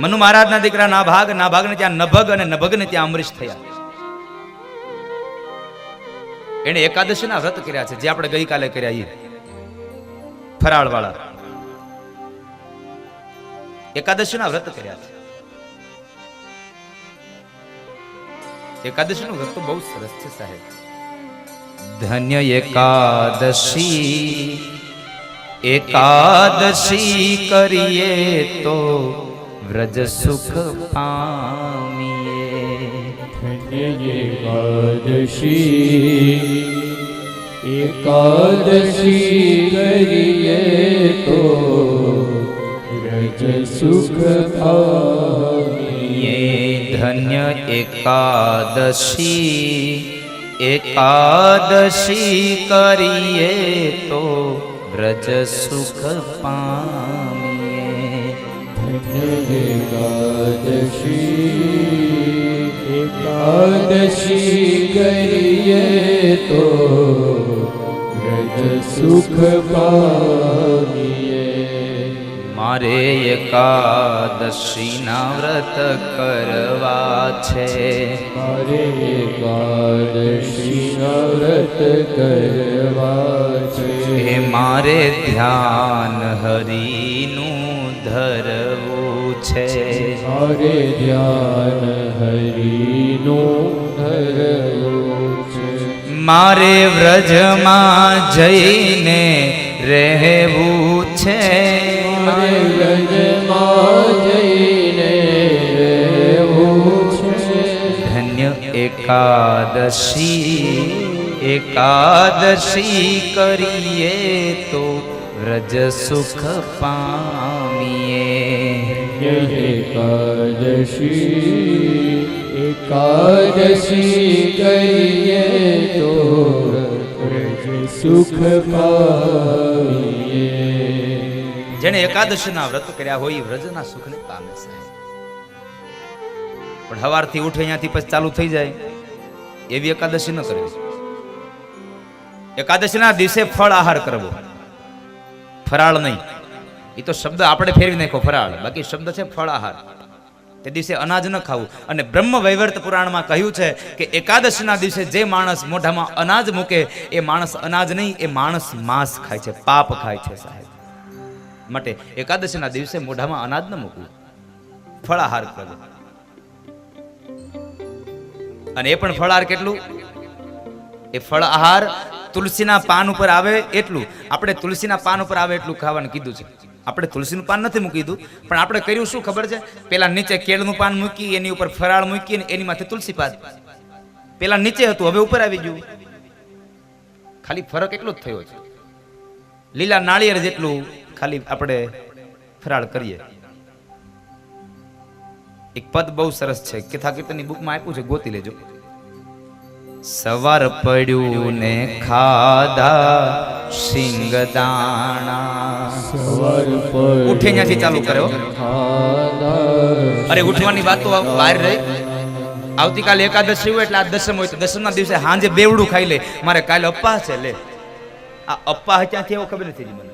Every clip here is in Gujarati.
મનુ મહારાજના દીકરા ના ભાગ, ના ભાગને ત્યાં નભગ અને નભગને ત્યાં અમરીશ થયા. એને એકાદશીના વ્રત કર્યા છે, જે આપણે ગઈકાલે કર્યા એ ફરાળ વાળા એકાદશીના વ્રત કર્યા છે. એકાદશીનું વ્રત તો બહુ સરસ છે સાહેબ. ધન્ય એકાદશી એકાદશી કરીએ તો વ્રજ સુખ પામીએ એકાદશી એકાદશી કરીએ તો વ્રજ સુખ પામીએ ધન્ય એકાદશી એકાદશી કરીએ તો વ્રજ સુખ પામ એકાદશી એકાદશી કરીએ તો રજ સુખ પામીએ મારે એકાદશીના વ્રત કરવા છે મારે એકાદશીના વ્રત કરવા છે મારે ધ્યાન હરિનું ધરવું છે. હરે ધ્યાન હરિનું ધરવું છે. મારે વ્રજમાં જઈને રહેવું છે. મારે વ્રજમાં જઈને રહેવું છે. ધન્ય એકાદશી એકાદશી કરીએ તો વ્રજ સુખ પામીએ. એકાદશી એકાદશી કરીએ તો વ્રજ સુખ પામીએ. જેણે એકાદશીના વ્રત કર્યા હોય એ વ્રજના સુખને પામે છે. પણ સવારથી ઉઠે અહીંયાથી પછી ચાલુ થઈ જાય. એવી એકાદશી ન કરવી. એકાદશીના દિવસે ફળ આહાર કરવો. ફરાળ નહીં. એ તો શબ્દ આપણે ફેરવી નાખ્યો, ફરાળ. બાકી શબ્દ છે ફળાહાર. તે દિવસે અનાજ ન ખાવું. અને બ્રહ્મ વૈવર્ત પુરાણમાં કહ્યું છે કે એકાદશીના દિવસે જે માણસ મોઢામાં અનાજ મૂકે, એ માણસ અનાજ નહીં, એ માણસ માંસ ખાય છે, પાપ ખાય છે, સાહેબ. માટે એકાદશીના દિવસે મોઢામાં અનાજ ન મૂકવું. ફળાહાર કરવો અને એ પણ ફળાહાર કેટલું? એ ફળ આહાર તુલસીના પાન ઉપર આવે એટલું. આપણે તુલસીના પાન ઉપર આવે એટલું ખાવાનું કીધું છે. આપણે તુલસીનું પાન નથી મૂકી દીધું. પણ આપણે કર્યું શું ખબર છે? પેલા નીચે કેળનું પાન મૂકી, એની ઉપર ફરાળ મૂકી અને એની માથે તુલસી પાન. પેલા નીચે હતું, હવે ઉપર આવી ગયું. ખાલી ફરક એટલો જ થયો છે. લીલા નાળિયેર જેટલું ખાલી આપણે ફરાળ કરીએ. એક પદ બહુ સરસ છે. કથા કીર્તનની બુકમાં આપ્યું છે, ગોતી લેજો. સવાર પડ્યું ને ખાધા સિંગદાણા સવાર ઉઠે ત્યાંથી ચાલુ કર્યો. અરે ઉઠવાની વાતો બહાર રહી. આવતીકાલે એકાદશી હોય એટલે આ દસમ હોય તો દસમના દિવસે હાંજે બેવડું ખાઈ લે. મારે કાલે અપ્પા છે લે. આ અપ્પા ક્યાંથી એવો ખબર નથી મને.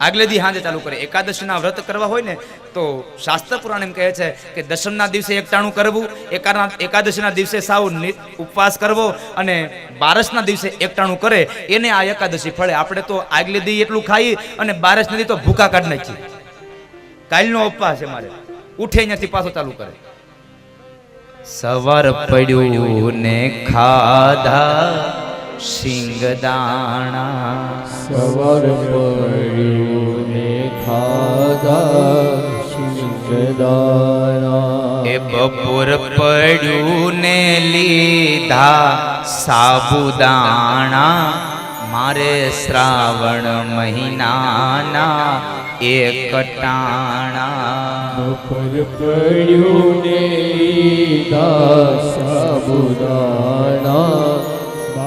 આગલે દી હાંજે ચાલુ કરે. એકાદશીના વ્રત કરવા હોય ને, તો શાસ્ત્ર પુરાણ એમ કહે છે કે દશમના દિવસે એકટાણું કરવું એકાદશીના દિવસે સાવ ઉપવાસ કરવો અને બારસના દિવસે એકટાણું કરે. એને આ એકાદશી ફળે. આપણે તો આગલે દી એટલું ખાઈ અને બારસ નથી તો ભૂખા કાઢ નાખીએ. કાલનો ઉપવાસ છે મારે ઉઠે અહીંયાથી પાછો ચાલુ કરે. સવાર પડ્યું ને ખાધા. સિંગદાણા સવાર પડ્યું ને ખાધા સિંગદાણા. એ બપોર પડ્યું ને લીધા સાબુદાણા. મારે શ્રાવણ મહિનાના એક ટાણા. બપોર પડ્યું ને લીધા સાબુદાણા.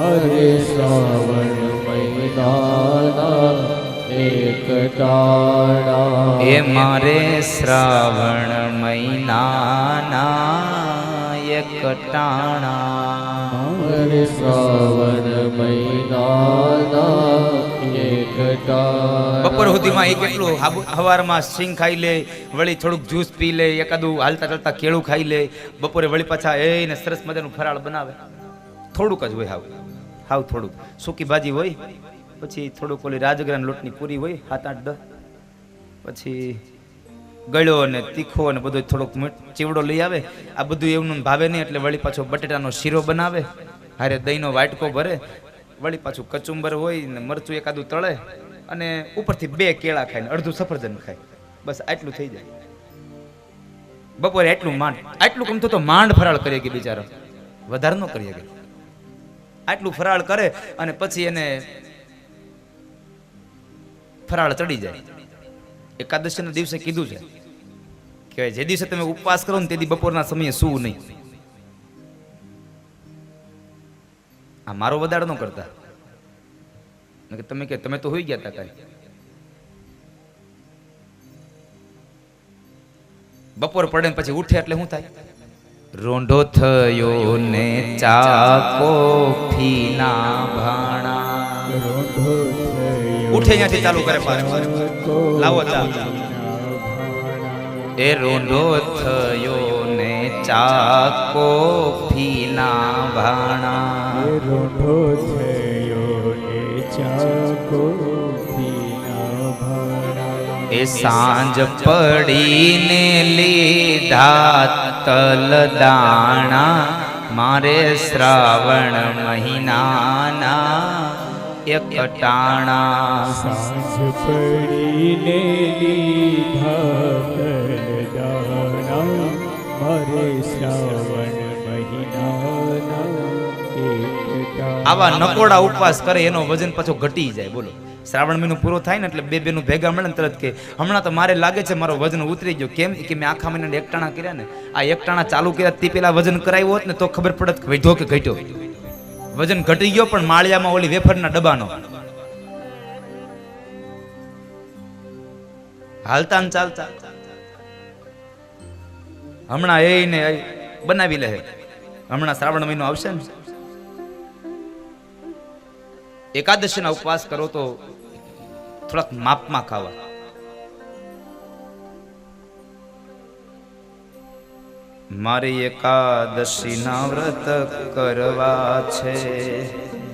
મારે શ્રાવણ મહિનાના એક ટાણા એ મારે શ્રાવણ મહિનાના એક ટાણા મારે શ્રાવણ મહિનાના બપોર સુધીમાં એ કેટલું હવારમાં સિંગ ખાઈ લે વળી થોડુંક જ્યુસ પી લે એકાદું હાલતા ચાલતા કેળું ખાઈ લે બપોરે વળી પાછા એને સરસ મજાનું ફરાળ બનાવે. થોડુંક જ હોય હાવ હાવ થોડુંક. સૂકી ભાજી હોય, પછી થોડુંક ઓલી રાજગરાની લોટની પૂરી હોય, સાત આઠ દસ. પછી ગળ્યો ને તીખો ને બધું થોડોક ચીવડો લઈ આવે. આ બધું એવું ભાવે નહીં, એટલે વળી પાછો બટેટાનો શીરો બનાવે. હારે દહીંનો વાટકો ભરે. વળી પાછું કચુંબર હોય ને મરચું એકાદું તળે અને ઉપરથી બે કેળા ખાય ને અડધું સફરજન ખાય. બસ આટલું થઈ જાય. બપોરે આટલું માંડ, આટલું કમતું તો માંડ ફરાળ કરીએ કે બિચારો. વધારે ન કરીએ કે. આટલું ફરાળ કરે અને પછી એને ફરાળ ચડી જાય. એકાદશીના દિવસે કીધું છે કે જે દિવસે તમે ઉપવાસ કરો ને તે દી બપોરના સમયે શું નહીં. આ મારો વધારે ન કરતા. તમે કે, તમે તો હોઈ ગયા હતા કાલે. બપોર પડે પછી ઉઠે એટલે શું થાય? રોંઢો થયો ને ચાકો ફીના ભાણા. ઉઠે ત્યાંથી ચાલુ કરે લાવો એ રૂંઢો થયો ને ચાકો ફીના ભાણા. રૂંઢો થયો ને ચાકો એ સાંજ પડીને લીધા તલ દાણા. મારે શ્રાવણ મહિનાના એક ટાણા. સાંજ પડીને લીધા મારે શ્રાવણ મહિનાના આવા નકોડા ઉપવાસ કરે એનો વજન પાછો ઘટી જાય બોલો. શ્રાવણ મહિનો પૂરો થાય ને એટલે બે બેનું ભેગા મળે ને તરત કે, હમણાં તો મારે લાગે છે મારો વજન ઉતરી ગયો. કેમ? કે મેં આખા મહિના એકટાણા કર્યા ને. આ એકટાણા ચાલુ કર્યા તે પેલા વજન કરાવ્યો હોત ને તો ખબર પડત વધ્યો કે ઘટ્યો. વજન ઘટી ગયો પણ માળિયામાં ઓલી વેફરના ડબ્બાનો. હાલતા ને ચાલતા. હમણાં એ ને બનાવી લે. હમણાં શ્રાવણ મહિનો આવશે ને. એકાદશીના ઉપવાસ કરો તો થોડાક માપમાં ખાવા. મારે એકાદશીના વ્રત કરવા છે.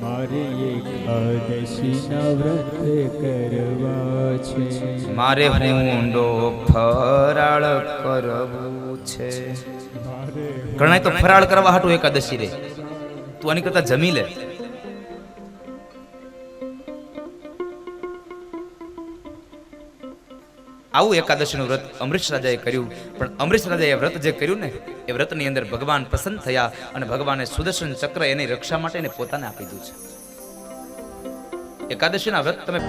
મારે એકાદશીના વ્રત કરવા છે. મારે ઊંડો ફરાળ કરવું છે. ઘણા તો ફરાળ કરવા હાટું એકાદશી રે. તું આની કરતા જમી લે. આવું એકાદશીનું વ્રત અમરીશ રાજાએ કર્યું. પણ અમરીશ રાજાએ વ્રત જે કર્યું ને, એ વ્રતની અંદર ભગવાન પસંદ થયા અને ભગવાને સુદર્શન ચક્ર એની રક્ષા માટે એને પોતાને આપી દીધું છે. એકાદશીના વ્રત તમે